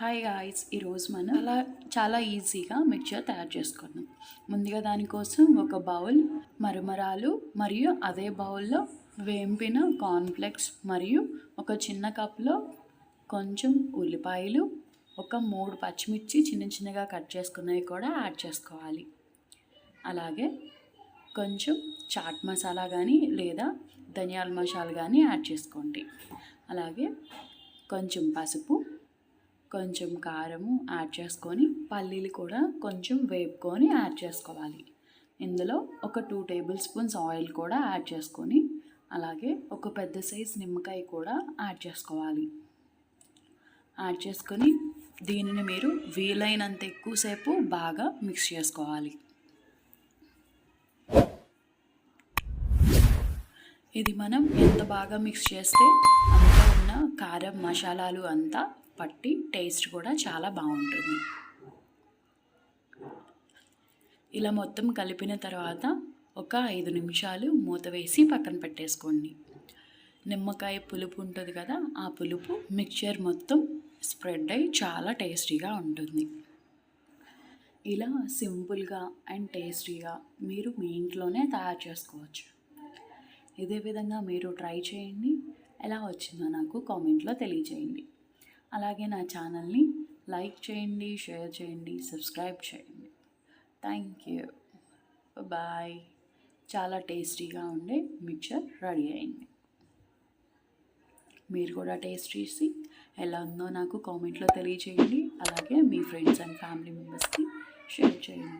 Hi guys ఈరోజు మనం అలా చాలా ఈజీగా మిక్చర్ తయారు చేసుకున్నాం ముందుగా దానికోసం ఒక బౌల్ మరమరాలు మరియు అదే బౌల్లో వేంపిన కార్న్ఫ్లెక్స్ మరియు ఒక చిన్న కప్లో కొంచెం ఉల్లిపాయలు ఒక మూడు పచ్చిమిర్చి చిన్న చిన్నగా కట్ చేసుకున్నవి కూడా యాడ్ చేసుకోవాలి. అలాగే కొంచెం చాట్ మసాలా కానీ లేదా ధనియాల మసాలా కానీ యాడ్ చేసుకోండి. అలాగే కొంచెం పసుపు కొంచెం కారము యాడ్ చేసుకొని పల్లీలు కూడా కొంచెం వేపుకొని యాడ్ చేసుకోవాలి. ఇందులో ఒక టూ టేబుల్ స్పూన్స్ ఆయిల్ కూడా యాడ్ చేసుకొని అలాగే ఒక పెద్ద సైజ్ నిమ్మకాయ కూడా యాడ్ చేసుకోవాలి. యాడ్ చేసుకొని దీనిని మీరు వీలైనంత ఎక్కువసేపు బాగా మిక్స్ చేసుకోవాలి. ఇది మనం ఎంత బాగా మిక్స్ చేస్తే అంత ఉన్న కారం మసాలాలు అంతా పట్టి టేస్ట్ కూడా చాలా బాగుంటుంది. ఇలా మొత్తం కలిపిన తర్వాత ఒక ఐదు నిమిషాలు మూత వేసి పక్కన పెట్టేసుకోండి. నిమ్మకాయ పులుపు ఉంటుంది కదా ఆ పులుపు మిక్చర్ మొత్తం స్ప్రెడ్ అయ్యి చాలా టేస్టీగా ఉంటుంది. ఇలా సింపుల్గా అండ్ టేస్టీగా మీరు మీ ఇంట్లోనే తయారు చేసుకోవచ్చు. ఇదే విధంగా మీరు ట్రై చేయండి. ఎలా వచ్చిందో నాకు కామెంట్లో తెలియజేయండి అలాగే నా ఛానల్ని లైక్ చేయండి షేర్ చేయండి సబ్స్క్రైబ్ చేయండి. Thank you. బాయ్. చాలా టేస్టీగా ఉండే మిక్చర్ రెడీ అయింది. మీరు కూడా టేస్ట్ చేసి ఎలా ఉందో నాకు కామెంట్లో తెలియచేయండి. అలాగే మీ ఫ్రెండ్స్ అండ్ ఫ్యామిలీ మెంబర్స్కి షేర్ చేయండి.